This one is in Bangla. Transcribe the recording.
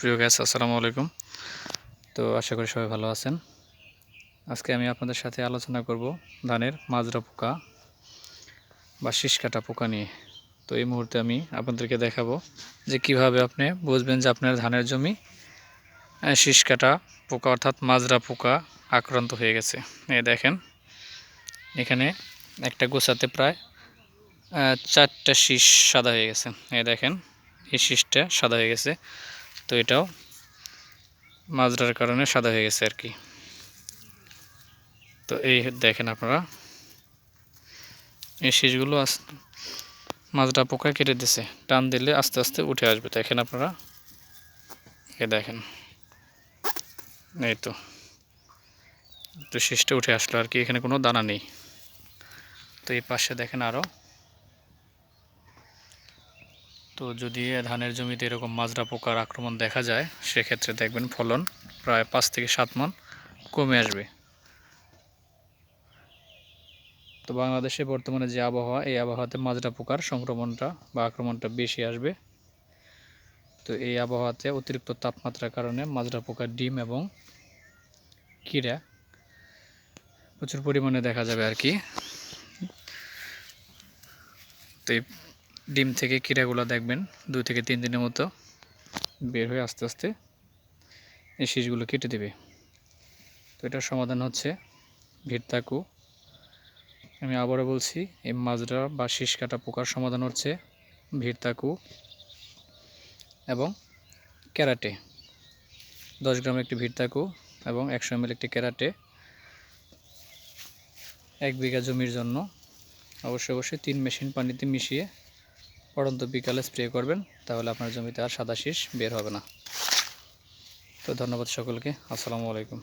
প্রিয় গ্যাস আসসালামু আলাইকুম। তো আশা করি সবাই ভালো আছেন। আজকে আমি আপনাদের সাথে আলোচনা করব ধানের মাজরা পোকা বা কাটা পোকা নিয়ে। তো এই মুহূর্তে আমি আপনাদেরকে দেখাবো যে কীভাবে আপনি বুঝবেন যে আপনার ধানের জমি কাটা পোকা অর্থাৎ মাজরা পোকা আক্রান্ত হয়ে গেছে। এই দেখেন, এখানে একটা গোছাতে প্রায় চারটা শীষ সাদা হয়ে গেছে। এই দেখেন, এই শীষটা সাদা হয়ে গেছে। তো এটাও মাজরার কারণে সাদা হয়ে গেছে আর কি। তো এই দেখেন আপনারা, এই শীষগুলো আস, মাজরা পোকা কেটে দিছে। টান দিলে আস্তে আস্তে উঠে আসবে। দেখেন আপনারা এ দেখেন, এই তো তো শীষটা উঠে আসলো আর কি। এখানে কোনো দানা নেই। তো এই পাশে দেখেন আরও তো যদি ধানের জমিতে এরকম মাজরা পোকার আক্রমণ দেখা যায়, সেক্ষেত্রে দেখবেন ফলন প্রায় পাঁচ থেকে সাত মন কমে আসবে। তো বাংলাদেশে বর্তমানে যে আবহাওয়া, এই আবহাওয়াতে মাজরা পোকার সংক্রমণটা বা আক্রমণটা বেশি আসবে। তো এই আবহাওয়াতে অতিরিক্ত তাপমাত্রার কারণে মাজরা পোকার ডিম এবং কীড়া প্রচুর পরিমাণে দেখা যাবে আর কি। তো ডিম থেকে কীড়াগুলো দেখবেন, দুই থেকে তিন দিনের মতো বের হয়ে আস্তে আস্তে এই শীষগুলো কেটে দেবে। তো এটার সমাধান হচ্ছে ভিড়তাকু আমি আবারও বলছি, এই মাজরা বা শীষ কাটা পোকার সমাধান হচ্ছে ভিড়তাকু এবং ক্যারাটে। দশ গ্রাম একটি ভিড়তাকু এবং একশো এমএল একটি ক্যারাটে এক বিঘা জমির জন্য। অবশ্যই অবশ্যই তিন মেশিন পানিতে মিশিয়ে পড়ন্ত বিকালে স্প্রে করবেন, তাহলে আপনার জমিতে আর সাদা শীষ বের হবে না। তো ধন্যবাদ সকলকে, আসসালামু আলাইকুম।